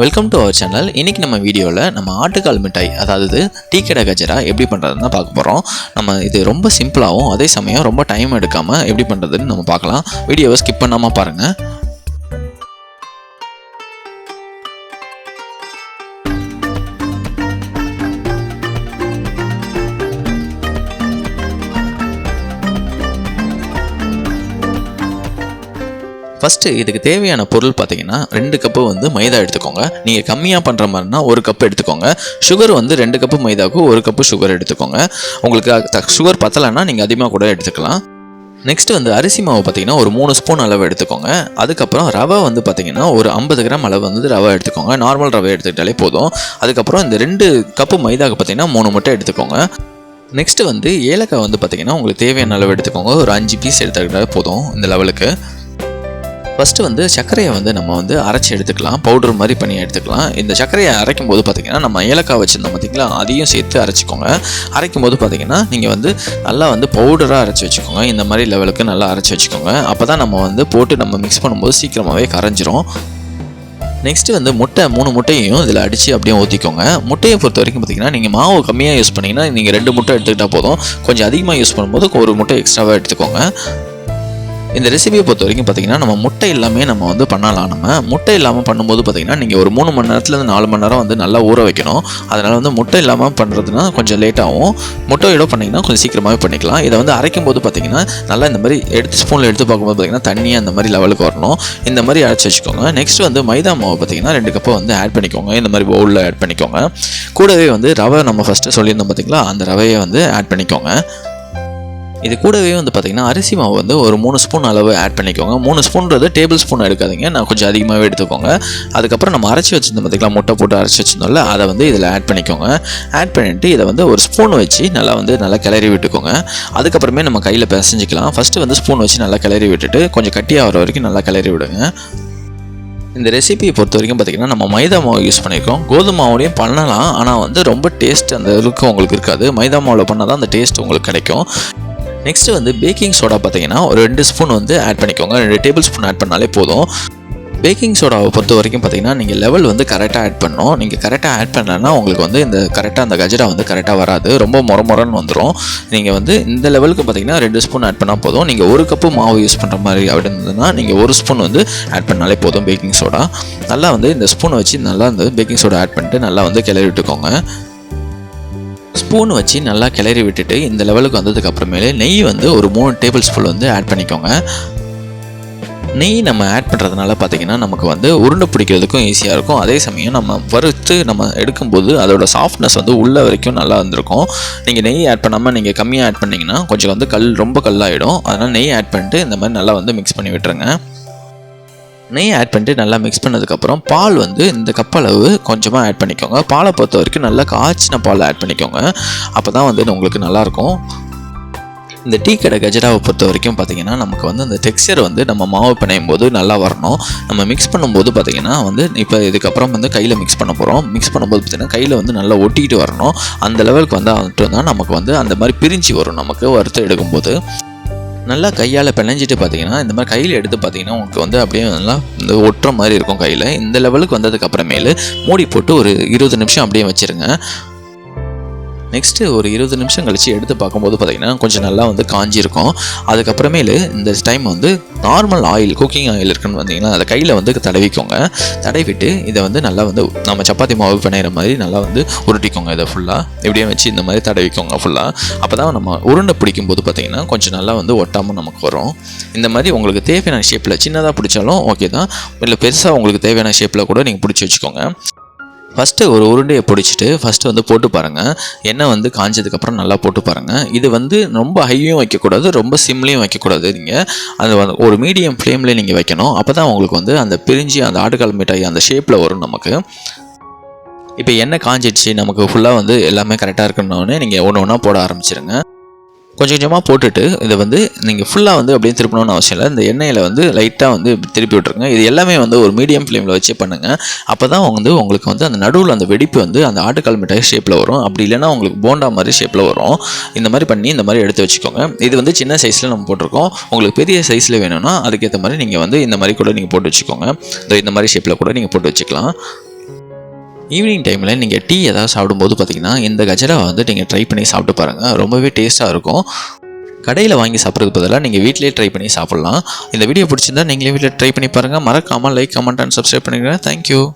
Welcome to our channel இன்றைக்கி நம்ம வீடியோவில் நம்ம ஆட்டுக்கால் மிட்டாய் அதாவது டீ கடை கஜரா எப்படி பண்ணுறதுன்னு தான் பார்க்க போகிறோம் நம்ம இது ரொம்ப சிம்பிளாகவும் அதே சமயம் ரொம்ப டைம் எடுக்காமல் எப்படி பண்ணுறதுன்னு நம்ம பார்க்கலாம். வீடியோவை ஸ்கிப் பண்ணாமல் பாருங்கள் ஃபஸ்ட்டு இதுக்கு தேவையான பொருள் பார்த்தீங்கன்னா ரெண்டு கப்பு வந்து மைதா எடுத்துக்கோங்க. நீங்கள் கம்மியாக பண்ணுற மாதிரினா ஒரு கப்பு எடுத்துக்கோங்க. சுகர் வந்து ரெண்டு கப்பு மைதாவுக்கு ஒரு கப்பு சுகர் எடுத்துக்கோங்க. உங்களுக்கு சுகர் பத்தலைன்னா நீங்கள் அதிகமாக கூட எடுத்துக்கலாம். நெக்ஸ்ட் வந்து அரிசி மாவு பார்த்தீங்கன்னா ஒரு மூணு ஸ்பூன் அளவு எடுத்துக்கோங்க. அதுக்கப்புறம் ரவை வந்து பார்த்தீங்கன்னா ஒரு ஐம்பது கிராம் அளவு வந்து ரவை எடுத்துக்கோங்க. நார்மல் ரவை எடுத்துக்கிட்டாலே போதும். அதுக்கப்புறம் இந்த ரெண்டு கப்பு மைதாவுக்கு பார்த்தீங்கன்னா மூணு மட்டும் எடுத்துக்கோங்க. நெக்ஸ்ட் வந்து ஏலக்காய் வந்து பார்த்தீங்கன்னா உங்களுக்கு தேவையான அளவு எடுத்துக்கோங்க. ஒரு அஞ்சு பீஸ் எடுத்துக்கிட்டாலே போதும் இந்த லெவலுக்கு ஃபஸ்ட்டு வந்து சர்க்கரையை வந்து நம்ம வந்து அரைச்சி எடுத்துக்கலாம். பவுடர் மாதிரி பண்ணி எடுத்துக்கலாம். இந்த சர்க்கரையை அரைக்கும் போது பார்த்திங்கன்னா நம்ம ஏலக்காய் வச்சுருந்தோம் பார்த்திங்களா அதையும் சேர்த்து அரைச்சிக்கோங்க. அரைக்கும் போது பார்த்திங்கன்னா நீங்கள் வந்து நல்லா வந்து பவுடராக அரைச்சி வச்சுக்கோங்க. இந்த மாதிரி லெவலுக்கு நல்லா அரைச்சி வச்சுக்கோங்க. அப்போ தான் நம்ம வந்து போட்டு நம்ம மிக்ஸ் பண்ணும்போது சீக்கிரமாகவே கரைஞ்சிரும். நெக்ஸ்ட்டு வந்து முட்டை மூணு முட்டையும் இதில் அடித்து அப்படியே ஊற்றிக்கோங்க முட்டையை பொறுத்த வரைக்கும் பார்த்தீங்கன்னா நீங்கள் மாவு கம்மியாக யூஸ் பண்ணிங்கன்னா நீங்கள் ரெண்டு முட்டை எடுத்துக்கிட்டால் போதும். கொஞ்சம் அதிகமாக யூஸ் பண்ணும்போது ஒரு முட்டை எக்ஸ்ட்ராவாக எடுத்துக்கோங்க. இந்த ரெசிபியை பொறுத்த வரைக்கும் பார்த்தீங்கன்னா நம்ம முட்டை இல்லாமல் நம்ம வந்து பண்ணலாம். நம்ம முட்டை இல்லாமல் பண்ணும்போது பார்த்தீங்கன்னா நீங்கள் ஒரு மூணு மணி நேரத்துலேருந்து நாலு மணி நேரம் வந்து நல்லா ஊற வைக்கணும். அதனால் வந்து முட்டை இல்லாமல் பண்ணுறதுனா கொஞ்சம் லேட்டாகும் முட்டையோட பண்ணிங்கன்னா கொஞ்சம் சீக்கிரமாகவே பண்ணிக்கலாம். இதை வந்து அரைக்கும் போது பார்த்தீங்கன்னா நல்லா இந்த மாதிரி எடுத்து ஸ்பூனில் எடுத்து பார்க்கும்போது பார்த்தீங்கன்னா தண்ணியாக அந்த மாதிரி லெவலுக்கு வரணும். இந்த மாதிரி அரைச்சி வச்சுக்கோங்க. நெக்ஸ்ட் வந்து மைதா மாவு பார்த்தீங்கன்னா ரெண்டு கப்பை வந்து ஆட் பண்ணிக்கோங்க. இந்த மாதிரி பவுலில் ஆட் பண்ணிக்கோங்க. கூடவே வந்து ரவை நம்ம ஃபஸ்ட்டு சொல்லியிருந்தோம் பார்த்தீங்களா? அந்த ரவையை வந்து ஆட் பண்ணிக்கோங்க. இது கூடவே வந்து பார்த்திங்கன்னா அரிசி மாவு வந்து ஒரு மூணு ஸ்பூன் அளவு ஆட் பண்ணிக்கோங்க. மூணு ஸ்பூன்றது டேபிள் ஸ்பூன் எடுக்காதீங்க. நான் கொஞ்சம் அதிகமாகவே எடுத்துக்கோங்க. அதுக்கப்புறம் நம்ம அரைச்சி வச்சிருந்தோம் பார்த்திங்களா முட்டை போட்டு அரைச்சி வச்சிருந்தோம்ல அதை வந்து இதில் ஆட் பண்ணிக்கோங்க. ஆட் பண்ணிவிட்டு இதை வந்து ஒரு ஸ்பூன் வச்சு நல்லா வந்து நல்லா கிளறி விட்டுக்கோங்க. அதுக்கப்புறமே நம்ம கையில் பிசைஞ்சிக்கலாம். ஃபஸ்ட்டு வந்து ஸ்பூன் வச்சு நல்லா கிளறி விட்டுட்டு கொஞ்சம் கட்டியாக வர வரைக்கும் நல்லா கிளறி விடுங்க. இந்த ரெசிபியை பொறுத்த வரைக்கும் பார்த்திங்கன்னா நம்ம மைதா மாவு யூஸ் பண்ணியிருக்கோம் கோதுமை மாவுலேயும் பண்ணலாம். ஆனால் வந்து ரொம்ப டேஸ்ட் அந்த அளவுக்கு உங்களுக்கு இருக்காது. மைதா மாவில் பண்ணால் தான் அந்த டேஸ்ட் உங்களுக்கு கிடைக்கும். நெக்ஸ்ட்டு வந்து பேக்கிங் சோடா பார்த்தீங்கன்னா ஒரு ரெண்டு ஸ்பூன் வந்து ஆட் பண்ணிக்கோங்க. ரெண்டு டேபிள் ஸ்பூன் ஆட் பண்ணாலே போதும். பேக்கிங் சோடாவை பொறுத்த வரைக்கும் பார்த்தீங்கன்னா நீங்கள் லெவல் வந்து கரெக்டாக ஆட் பண்ணணும். நீங்கள் கரெக்டாக ஆட் பண்ணலன்னா உங்களுக்கு வந்து இந்த கரெக்டாக அந்த கஜரா வந்து கரெக்டாக வராது. ரொம்ப முற முறன்னு வந்துடும் நீங்கள் வந்து இந்த லெவலுக்கு பார்த்தீங்கன்னா ரெண்டு ஸ்பூன் ஆட் பண்ணால் போதும். நீங்கள் ஒரு கப்பு மாவு யூஸ் பண்ணுற மாதிரி அப்படி இருந்ததுன்னா நீங்கள் ஒரு ஸ்பூன் வந்து ஆட் பண்ணாலே போதும் பேக்கிங் சோடா நல்லா வந்து இந்த ஸ்பூனை வச்சு நல்லா வந்து பேக்கிங் சோடா ஆட் பண்ணிட்டு நல்லா வந்து கிளறி விட்டுக்கோங்க. ஸ்பூன் வச்சு நல்லா கிளறி விட்டுட்டு இந்த லெவலுக்கு வந்ததுக்கு அப்புறமேலே நெய் வந்து ஒரு மூணு டேபிள் ஸ்பூன் வந்து ஆட் பண்ணிக்கோங்க. நெய் நம்ம ஆட் பண்ணுறதுனால பார்த்தீங்கன்னா நமக்கு வந்து உருண்டை பிடிக்கிறதுக்கும் ஈஸியாக இருக்கும். அதே சமயம் நம்ம வறுத்து நம்ம எடுக்கும்போது அதோட சாஃப்ட்னஸ் வந்து உள்ள வரைக்கும் நல்லா வந்திருக்கும். நீங்கள் நெய் ஆட் பண்ணாமல் நீங்கள் கம்மியாக ஆட் பண்ணிங்கன்னா கொஞ்சம் வந்து கல் ரொம்ப கல்லாகிடும் அதனால் நெய் ஆட் பண்ணிட்டு இந்த மாதிரி நல்லா வந்து மிக்ஸ் பண்ணி விட்டுருங்க. நெய் ஆட் பண்ணிட்டு நல்லா மிக்ஸ் பண்ணதுக்கப்புறம் பால் வந்து இந்த கப் அளவு கொஞ்சமாக ஆட் பண்ணிக்கோங்க. பாலை பொறுத்த வரைக்கும் நல்லா காய்ச்சின பால் ஆட் பண்ணிக்கோங்க. அப்போ தான் வந்து உங்களுக்கு நல்லாயிருக்கும். இந்த டீ கடை கஜராவை பொறுத்த வரைக்கும் பார்த்தீங்கன்னா நமக்கு வந்து அந்த டெக்ஸ்சர் வந்து நம்ம மாவு பிணையும் போது நல்லா வரணும். நம்ம மிக்ஸ் பண்ணும்போது பார்த்திங்கன்னா வந்து இப்போ இதுக்கப்புறம் வந்து கையில் மிக்ஸ் பண்ண போகிறோம் மிக்ஸ் பண்ணும்போது பார்த்தீங்கன்னா கையில் வந்து நல்லா ஒட்டிக்கிட்டு வரணும். அந்த லெவலுக்கு வந்து வந்துட்டு தான் நமக்கு வந்து அந்த மாதிரி பிரிஞ்சு வரும். நமக்கு வறுத்து எடுக்கும்போது. நல்லா கையால் பிணைஞ்சிட்டு பார்த்தீங்கன்னா இந்த மாதிரி கையில் எடுத்து பார்த்தீங்கன்னா உங்களுக்கு வந்து அப்படியே நல்லா இந்த ஒட்டுற மாதிரி இருக்கும் கையில். இந்த லெவலுக்கு வந்ததுக்கு அப்புறமேலு மூடி போட்டு ஒரு இருபது நிமிஷம் அப்படியே வச்சுருங்க. நெக்ஸ்ட்டு ஒரு இருபது நிமிஷம் கழித்து எடுத்து பார்க்கும்போது பார்த்திங்கன்னா கொஞ்சம் நல்லா வந்து காஞ்சிருக்கும் அதுக்கப்புறமேலு இந்த டைம் வந்து நார்மல் ஆயில் குக்கிங் ஆயில் இருக்குன்னு வந்தீங்கன்னா அதை கையில் வந்து தடவிக்கோங்க. தடவிட்டு இதை வந்து நல்லா வந்து நம்ம சப்பாத்தி மாவு பிணையிற மாதிரி நல்லா வந்து உருட்டிக்கோங்க இதை ஃபுல்லாக இப்படியே வச்சு இந்த மாதிரி தடவிக்கோங்க ஃபுல்லாக அப்போ தான் நம்ம உருண்டை பிடிக்கும் போது பார்த்திங்கன்னா கொஞ்சம் நல்லா வந்து ஒட்டாமல் நமக்கு வரும். இந்த மாதிரி உங்களுக்கு தேவையான ஷேப்பில் சின்னதாக பிடிச்சாலும் ஓகே தான். இல்லை பெருசாக உங்களுக்கு தேவையான ஷேப்பில் கூட நீங்கள் பிடிச்சி வச்சுக்கோங்க. ஃபஸ்ட்டு ஒரு உருண்டையை பிடிச்சிட்டு ஃபஸ்ட்டு வந்து போட்டு பாருங்கள் எண்ணெய் வந்து காஞ்சதுக்கப்புறம் நல்லா போட்டு பாருங்கள் இது வந்து ரொம்ப ஹையும் வைக்கக்கூடாது ரொம்ப சிம்லேயும் வைக்கக்கூடாது நீங்கள் அது வந்து ஒரு மீடியம் ஃப்ளேமில் நீங்கள் வைக்கணும். அப்போ தான் உங்களுக்கு வந்து அந்த பிரிஞ்சு அந்த ஆட்டுக்கால் மிட்டாய் அந்த ஷேப்பில் வரும் நமக்கு. இப்போ எண்ணெய் காஞ்சிடுச்சு நமக்கு ஃபுல்லாக வந்து எல்லாமே கரெக்டாக இருக்கணுன்னே நீங்கள் ஒன்று ஒன்றா போட ஆரம்பிச்சிருங்க. கொஞ்சம் கொஞ்சமாக போட்டுட்டு இதை வந்து நீங்கள் ஃபுல்லாக வந்து அப்படியே திருப்பணும்னு அவசியம் இல்லை. இந்த எண்ணெயில் வந்து லைட்டாக வந்து திருப்பி விட்ருங்க இது எல்லாமே வந்து ஒரு மீடியம் ஃப்ளேமில் வச்சு பண்ணுங்கள் அப்போ தான் வந்து உங்களுக்கு வந்து அந்த நடுவில் அந்த வெடிப்பு வந்து அந்த ஆட்டுக்கால் மிட்டாய் ஷேப்பில் வரும். அப்படி இல்லைன்னா உங்களுக்கு போண்டா மாதிரி ஷேப்பில் வரும். இந்த மாதிரி பண்ணி இந்த மாதிரி எடுத்து வச்சுக்கோங்க. இது வந்து சின்ன சைஸில் நம்ம போட்டிருக்கோம். உங்களுக்கு பெரிய சைஸில் வேணும்னா அதுக்கேற்ற மாதிரி நீங்கள் வந்து இந்த மாதிரி கூட நீங்கள் போட்டு வச்சுக்கோங்க. இந்த மாதிரி ஷேப்பில் கூட நீங்கள் போட்டு வச்சுக்கலாம். ஈவினிங் டைமில் நீங்கள் டீ ஏதாவது சாப்பிடும்போது பார்த்தீங்கன்னா இந்த கஜராவை வந்து நீங்கள் ட்ரை பண்ணி சாப்பிட்டு பாருங்கள் ரொம்பவே டேஸ்ட்டாக இருக்கும். கடையில் வாங்கி சாப்பிட்றதுக்கு பதிலாக நீங்கள் வீட்டிலேயே ட்ரை பண்ணி சாப்பிட்லாம். இந்த வீடியோ பிடிச்சிருந்தா நீங்களே வீட்டில் ட்ரை பண்ணி பாருங்கள் மறக்காமல் லைக் கமெண்ட் அண்ட் சப்ஸ்கிரைப் பண்ணிக்கிறேன் தேங்க்யூ